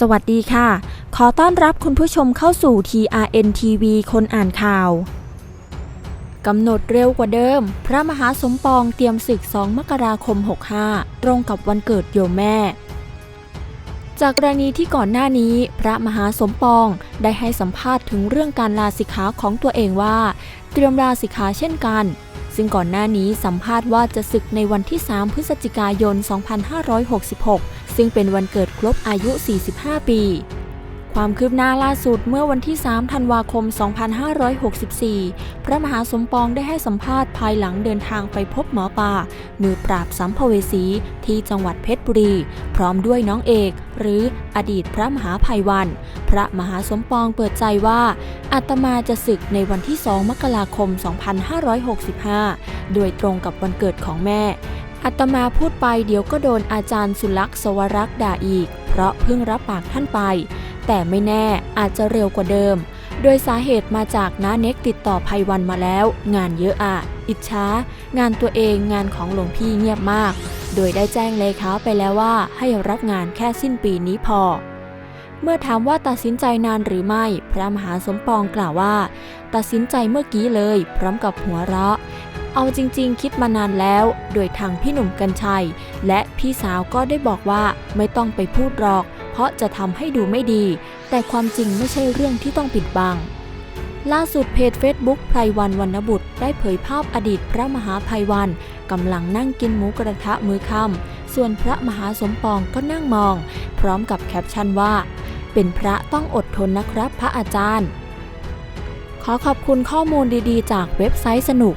สวัสดีค่ะ ขอต้อนรับคุณผู้ชมเข้าสู่ TRN TV คนอ่านข่าว กำหนดเร็วกว่าเดิม พระมหาสมปองเตรียมศึก 2 มกราคม 65 ตรงกับวันเกิดโยมแม่ จากกรณีที่ก่อนหน้านี้ พระมหาสมปองได้ให้สัมภาษณ์ถึงเรื่องการลาสิกขาของตัวเองว่า เตรียมลาสิกขาเช่นกัน ซึ่งก่อนหน้านี้สัมภาษณ์ว่าจะศึกในวันที่ 3 พฤศจิกายน 2566 ซึ่งเป็นวันเกิดครบอายุ 45 ปี ความคืบหน้าล่าสุดเมื่อวันที่ 3 ธันวาคม 2564 พระมหาสมปองได้ให้สัมภาษณ์ภายหลังเดินทางไปพบหมอปลามือปราบสัมภเวสีที่จังหวัดเพชรบุรี พร้อมด้วยน้องเอก หรืออดีตพระมหาภัยวัน พระมหาสมปองเปิดใจว่าอาตมาจะศึกในวันที่ 2 มกราคม 2565 โดยตรงกับวันเกิดของแม่ อาตมาพูดไปเดี๋ยวก็โดนอาจารย์สุลักษ์สวรักษ์ด่าอีก เพราะเพิ่งรับปากท่านไป แต่ไม่แน่อาจจะเร็วกว่าเดิม โดยสาเหตุมาจากน้าเน็กติดต่อภัยวันมาแล้ว งานเยอะอะอิจฉางานตัวเองงานของหลวงพี่เงียบมาก โดยได้แจ้งเลขาไปแล้วว่าให้รับงานแค่สิ้นปีนี้พอ เมื่อถามว่าตัดสินใจนานหรือไม่ พระมหาสมปองกล่าวว่า ตัดสินใจเมื่อกี้เลย พร้อมกับหัวเราะ เอาจริงๆ คิดมานานแล้ว โดยทางพี่หนุ่มกัญชัย และพี่สาวก็ได้บอกว่าไม่ต้องไปพูดหรอก เพราะจะทำให้ดูไม่ดี แต่ความจริงไม่ใช่เรื่องที่ต้องปิดบัง ล่าสุดเพจ Facebook ไพรวันวรรณบุตร ได้เผยภาพอดีตพระมหาภัยวันกำลังนั่งกินหมูกระทะมื้อค่ำส่วนพระมหาสมปองก็นั่งมอง พร้อมกับแคปชั่นว่า เป็นพระต้องอดทนนะครับพระอาจารย์ ขอขอบคุณข้อมูลดีๆ จากเว็บไซต์สนุก